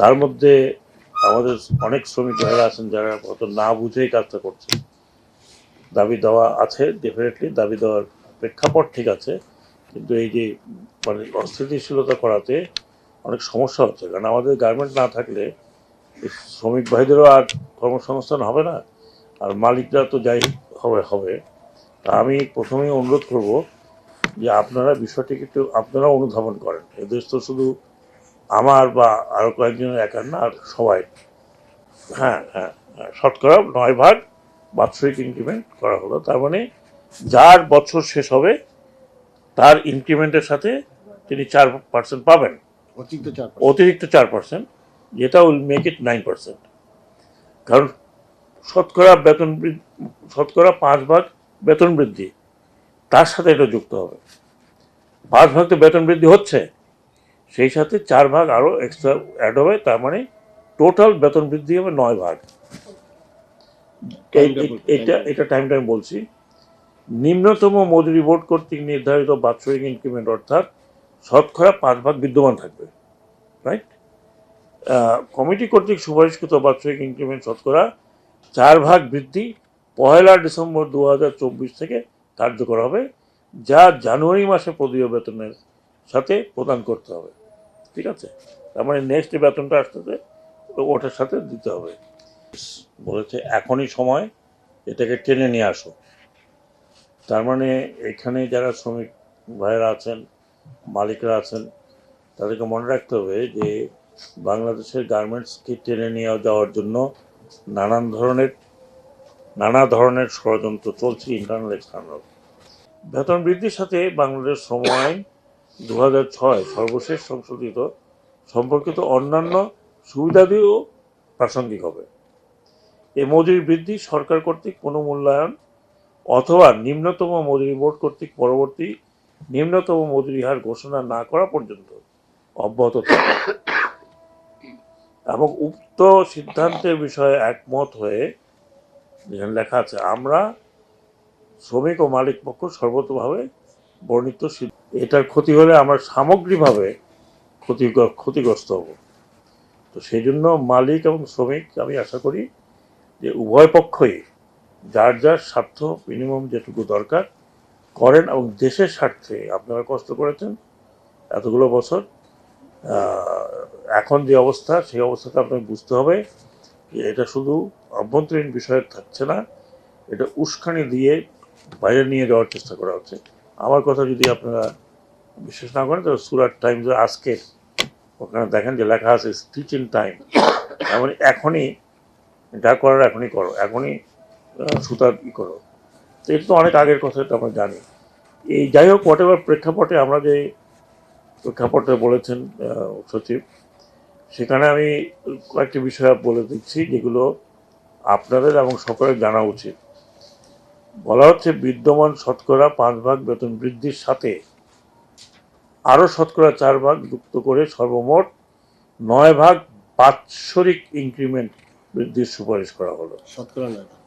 তার মধ্যে আমাদের অনেক শ্রমিক ভাইরা আছেন যারা হয়তো না বুঝেই কাজটা করছে দাবি দেওয়া আছে ডেফিনেটলি দাবি দেওয়ার প্রেক্ষাপট ঠিক আছে, কিন্তু এই যে মানে অস্থিতিশীলতা করাতে অনেক সমস্যা হচ্ছে। কারণ আমাদের গার্মেন্ট না থাকলে শ্রমিক ভাইদেরও আর কর্মসংস্থান হবে না, আর মালিকরা তো যাই হবে হবে। তা আমি প্রথমেই অনুরোধ করব যে আপনারা বিষয়টিকে একটু আপনারা অনুধাবন করেন। এদেশ তো শুধু আমার বা আরও কয়েকজনের একার না আর সবাই। হ্যাঁ হ্যাঁ হ্যাঁ, শতকরা নয় ভাগ বাৎসরিক ইনক্রিমেন্ট করা হলো। তার মানে যার বছর শেষ হবে তার ইনক্রিমেন্টের সাথে তিনি চার পার্সেন্ট পাবেন। অতিরিক্ত চার পার্সেন্ট যেটা will make it nine percent কারণ শতকরা বেতন বৃদ্ধি শতকরা পাঁচ ভাগ বেতন বৃদ্ধি তার সাথে এটা যুক্ত হবে। পাঁচ ভাগ তো বেতন বৃদ্ধি হচ্ছে সেই সাথে চার ভাগ আরও এক্সট্রা অ্যাড হবে তার মানে টোটাল বেতন বৃদ্ধি হবে নয় ভাগ। এটা এটা টাইমটা আমি বলছি। নিম্নতম মজুরি বোর্ড কর্তৃক নির্ধারিত বাৎসরিক ইনক্রিমেন্ট অর্থাৎ শতকরা পাঁচ ভাগ বিদ্যমান থাকবে রাইট কমিটি কর্তৃক সুপারিশকৃত বাৎসরিক ইনক্রিমেন্ট শতকরা চার ভাগ বৃদ্ধি পয়লা ডিসেম্বর দু হাজার চব্বিশ থেকে কার্যকর হবে যা জানুয়ারি মাসে পদীয় বেতনের সাথে প্রদান করতে হবে। ঠিক আছে? তার মানে নেক্সট বেতনটা আসতেছে ওটার সাথে দিতে হবে। বলেছে, এখনই সময়, এটাকে টেনে নিয়ে আসো। তার মানে এখানে যারা শ্রমিক ভাইয়েরা আছেন, মালিকরা আছেন, তাদেরকে মনে রাখতে হবে যে বাংলাদেশের গার্মেন্টসকে টেনে নিয়ে যাওয়ার জন্য নানান ধরনের, নানা ধরনের ষড়যন্ত্র চলছে ইন্টারনাল এক্সটার্নাল বেতন বৃদ্ধির সাথে বাংলাদেশ শ্রম আইন দু হাজার ছয় সর্বশেষ সংশোধিত, সম্পর্কিত অন্যান্য সুবিধাদিও প্রাসঙ্গিক হবে। এ মজুরি বৃদ্ধি সরকার কর্তৃক কোনো মূল্যায়ন অথবা নিম্নতম মজুরি বোর্ড কর্তৃক পরবর্তী নিম্নতম মজুরি হার ঘোষণা না করা পর্যন্ত অব্যাহত থাকবে। এবং উক্ত সিদ্ধান্তের বিষয়ে একমত হয়ে যেখানে লেখা আছে, আমরা শ্রমিক ও মালিক পক্ষ সর্বতভাবে বর্ণিত এটার ক্ষতি হলে আমরা সামগ্রিকভাবে ক্ষতি, ক্ষতিগ্রস্ত হব। তো সেই জন্য মালিক এবং শ্রমিক, আমি আশা করি যে উভয় পক্ষই যার যার স্বার্থ মিনিমাম যেটুকু দরকার করেন এবং দেশের স্বার্থে, আপনারা কষ্ট করেছেন এতগুলো বছর এখন যে অবস্থা, সেই অবস্থাতে আপনাকে বুঝতে হবে যে এটা শুধু অভ্যন্তরীণ বিষয় থাকছে না, এটা উস্কানি দিয়ে বাইরে নিয়ে যাওয়ার চেষ্টা করা হচ্ছে। আমার কথা যদি আপনারা বিশ্বাস না করেন তাহলে সুরাট টাইমস আজকে ওখানে দেখেন যে লেখা আছে স্টিচ ইন টাইম এমন এখনই, যা করার এখনই করো, এখনই সুতার ই করো। তো এটা তো অনেক আগের কথা, এটা আমরা জানি। এই যাই হোক হোয়াট এভার প্রেক্ষাপটে আমরা যে প্রেক্ষাপটে বলেছেন সচিব, সেখানে আমি কয়েকটি বিষয় বলে দিচ্ছি, যেগুলো আপনাদের এবং সকলের জানা উচিত। বলা হচ্ছে বিদ্যমান শতকরা পাঁচ ভাগ বেতন বৃদ্ধির সাথে আরও শতকরা চার ভাগ যুক্ত করে সর্বমোট নয় ভাগ বাৎসরিক ইনক্রিমেন্ট বৃদ্ধির সুপারিশ করা হলো শতকরা নয়।